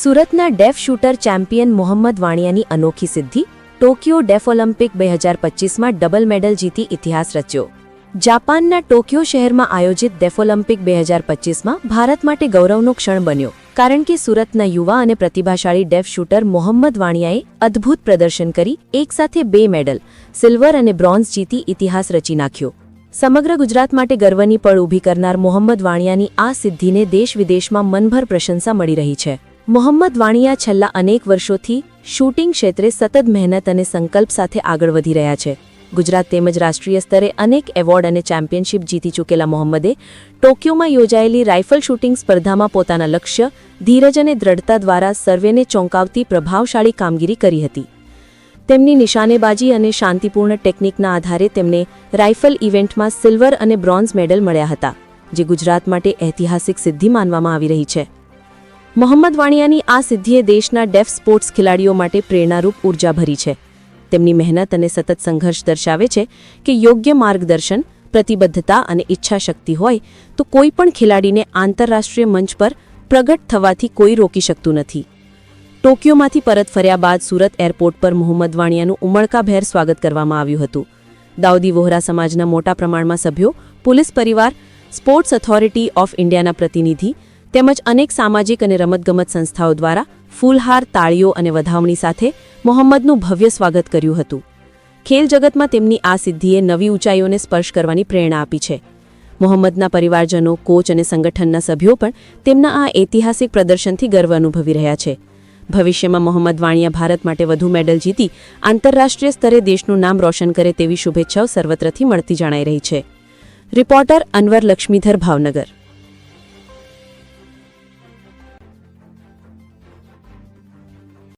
સુરતના deaf shooter champion Mohammad વાણિયાની અનોખી સિદ્ધિ, ટોક્યો ડેફ ઓલિમ્પિક બે હજાર પચીસમાં ડબલ મેડલ જીતી ઇતિહાસ રચ્યો. જાપાનના ટોક્યો શહેરમાં આયોજિત ડેફ ઓલિમ્પિક બે હજાર પચીસમાં ભારત માટે ગૌરવનો ક્ષણ બન્યો, કારણ કે સુરતના યુવા અને પ્રતિભાશાળી ડેફ શૂટર મોહમ્મદ વાણિયાએ અદ્ભુત પ્રદર્શન કરી એકસાથે બે મેડલ, સિલ્વર અને બ્રોન્ઝ જીતી ઇતિહાસ રચી નાખ્યો. સમગ્ર ગુજરાત માટે ગર્વની પળ ઊભી કરનાર મોહમ્મદ વાણિયાની આ સિદ્ધિને દેશ વિદેશમાં મનભર પ્રશંસા મળી રહી છે. મોહમ્મદ વાણિયા છેલ્લા અનેક વર્ષોથી શૂટિંગ ક્ષેત્રે સતત મહેનત અને સંકલ્પ સાથે આગળ વધી રહ્યા છે. ગુજરાત તેમજ રાષ્ટ્રીય સ્તરે અનેક એવોર્ડ અને ચેમ્પિયનશિપ જીતી ચૂકેલા મોહમ્મદે ટોક્યોમાં યોજાયેલી રાઇફલ શૂટિંગ સ્પર્ધામાં પોતાના લક્ષ્ય, ધીરજ અને દ્રઢતા દ્વારા સર્વેને ચોંકાવતી પ્રભાવશાળી કામગીરી કરી હતી. તેમની નિશાનેબાજી અને શાંતિપૂર્ણ ટેકનિકના આધારે તેમને રાઇફલ ઇવેન્ટમાં સિલ્વર અને બ્રોન્ઝ મેડલ મળ્યા હતા, જે ગુજરાત માટે ઐતિહાસિક સિદ્ધિ માનવામાં આવી રહી છે. મોહમ્મદ વાણિયાની આ સિદ્ધિએ દેશના ડેફ સ્પોર્ટ્સ ખેલાડીઓ માટે પ્રેરણારૂપ ઊર્જા ભરી છે. તેમની મહેનત અને સતત સંઘર્ષ દર્શાવે છે કે યોગ્ય માર્ગદર્શન, પ્રતિબદ્ધતા અને ઈચ્છાશક્તિ હોય તો કોઈ પણ ખેલાડીને આંતરરાષ્ટ્રીય મંચ પર પ્રગટ થવાથી કોઈ રોકી શકતું નથી. ટોક્યોમાંથી પરત ફર્યા બાદ સુરત એરપોર્ટ પર મોહમ્મદ વાણિયાનું ઉમળકાભેર સ્વાગત કરવામાં આવ્યું હતું. દાઉદી વોહરા સમાજના મોટા પ્રમાણમાં સભ્યો, પોલીસ પરિવાર, સ્પોર્ટ્સ ઓથોરિટી ઓફ ઇન્ડિયાના પ્રતિનિધિ તેમજ અનેક સામાજિક અને રમતગમત સંસ્થાઓ દ્વારા ફૂલહાર, તાળીઓ અને વધામણી સાથે મોહમ્મદનું ભવ્ય સ્વાગત કર્યું હતું. ખેલ જગતમાં તેમની આ સિદ્ધિએ નવી ઊંચાઈઓને સ્પર્શ કરવાની પ્રેરણા આપી છે. મોહમ્મદના પરિવારજનો, કોચ અને સંગઠનના સભ્યો પણ તેમના આ ઐતિહાસિક પ્રદર્શનથી ગર્વ અનુભવી રહ્યા છે. ભવિષ્યમાં મોહમ્મદ વાણિયા ભારત માટે વધુ મેડલ જીતી આંતરરાષ્ટ્રીય સ્તરે દેશનું નામ રોશન કરે તેવી શુભેચ્છાઓ સર્વત્રથી મળતી જણાઈ રહી છે. રિપોર્ટર અનવર લક્ષ્મીધર ભાવનગર.